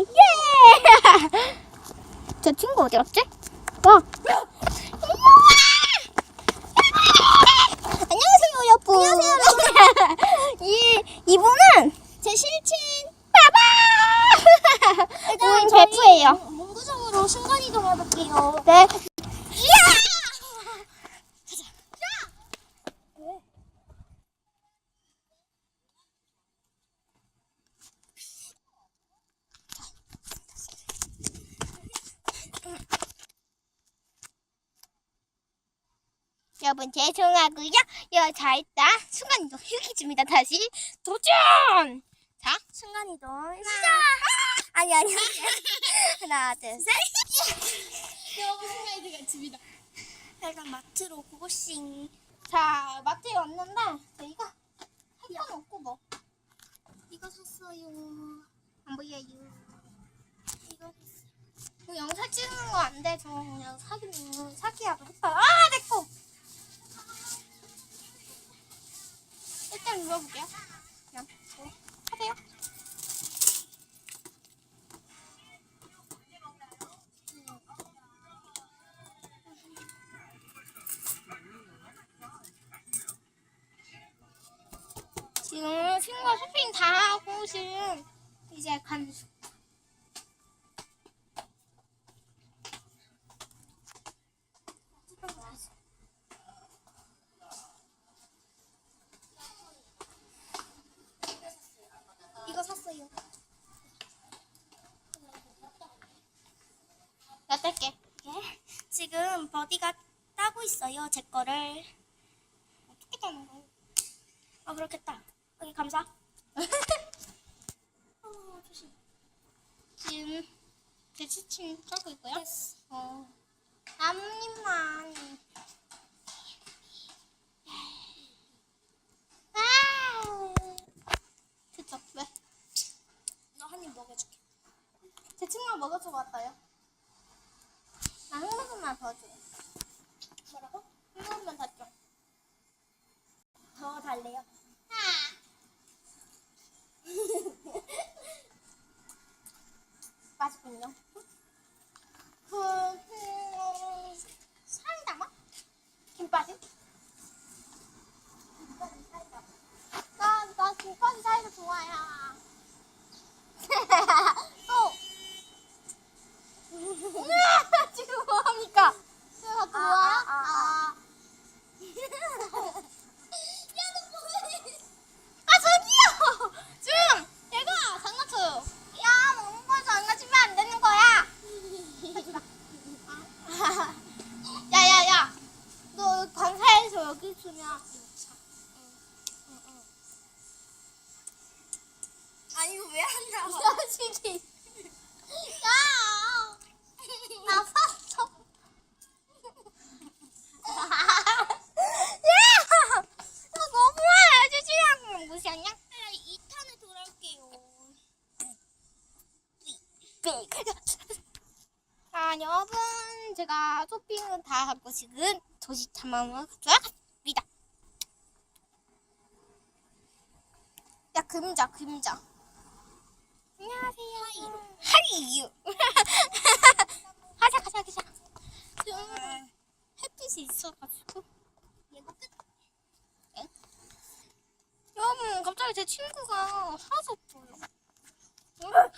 예! 저 친구 어디 갔지? 와. 안녕하세요, 여보. 안녕하세요, 이, 이분은 제 실친 빠바! 우린 베프예요. 문구점으로 순간이동 해볼게요. 네. 여러분 죄송하고요. 여, 자 일단 순간 이동 휴기줍니다. 다시 도전. 자 순간 이동 시작! 아니, 아니. 하나, 둘, 셋. 여러분 순간 이동 같습니다. 일단 마트로 고고싱. 자 마트에 왔는데 저희가 할건 없고 뭐. 이거 샀어요. 안 보여요. 이거 샀어요. 뭐 영상 찍는 거 안 돼. 저 그냥 사기는 사기하고. 아, 내 거. 일단 눌러볼게요. 그냥 뭐 하세요. 지금 친구가 쇼핑 다 하고 지금 이제 간 샀어요. 나 뗄게. 예. 지금 버디가 따고 있어요. 제 거를. 어떻게 따는 거야? 아, 그렇겠다. 여기 감사. 어, 조심. 지금 대치침 깔고 있고요. 됐어. 어. 앞니만. 아. 그쵸? 왜? 먹여줄게. 제 친구가 먹어줘 봤어요. 나한 번만 더 줘. 뭐라고? 한 번만 더 줘. 더 달래요. 아. 맛있군요. 그, 음, 사이다마? 김빠지? 나, 나 김빠지 사이다 좋아해. 또! 지금 뭐합니까? 제가 좋아? 아, 아, 아. 야, 너 뭐해? 아, 저기요! 지금, 얘가 장난쳐요. 야, 먹는 거 장난치면 안 되는 거야. 야, 야, 야. 너 강사에서 여기 있으면. 아니, 이거 왜? 이 자식이. 야! 나 샀어. 야! 너 너무해. 주지랑 무시하냐? 아, 2탄에 돌아올게요. 아, 여러분, 제가 쇼핑은 다 하고 지금 도시 탐험을 들어갔습니다. 야, 금자, 금자. 안녕하세요. 하이유. 가자, 가자, 가자. 지금 햇빛이 있어가지고. 끝. 여러분, 갑자기 제 친구가. 구독. 좋아요.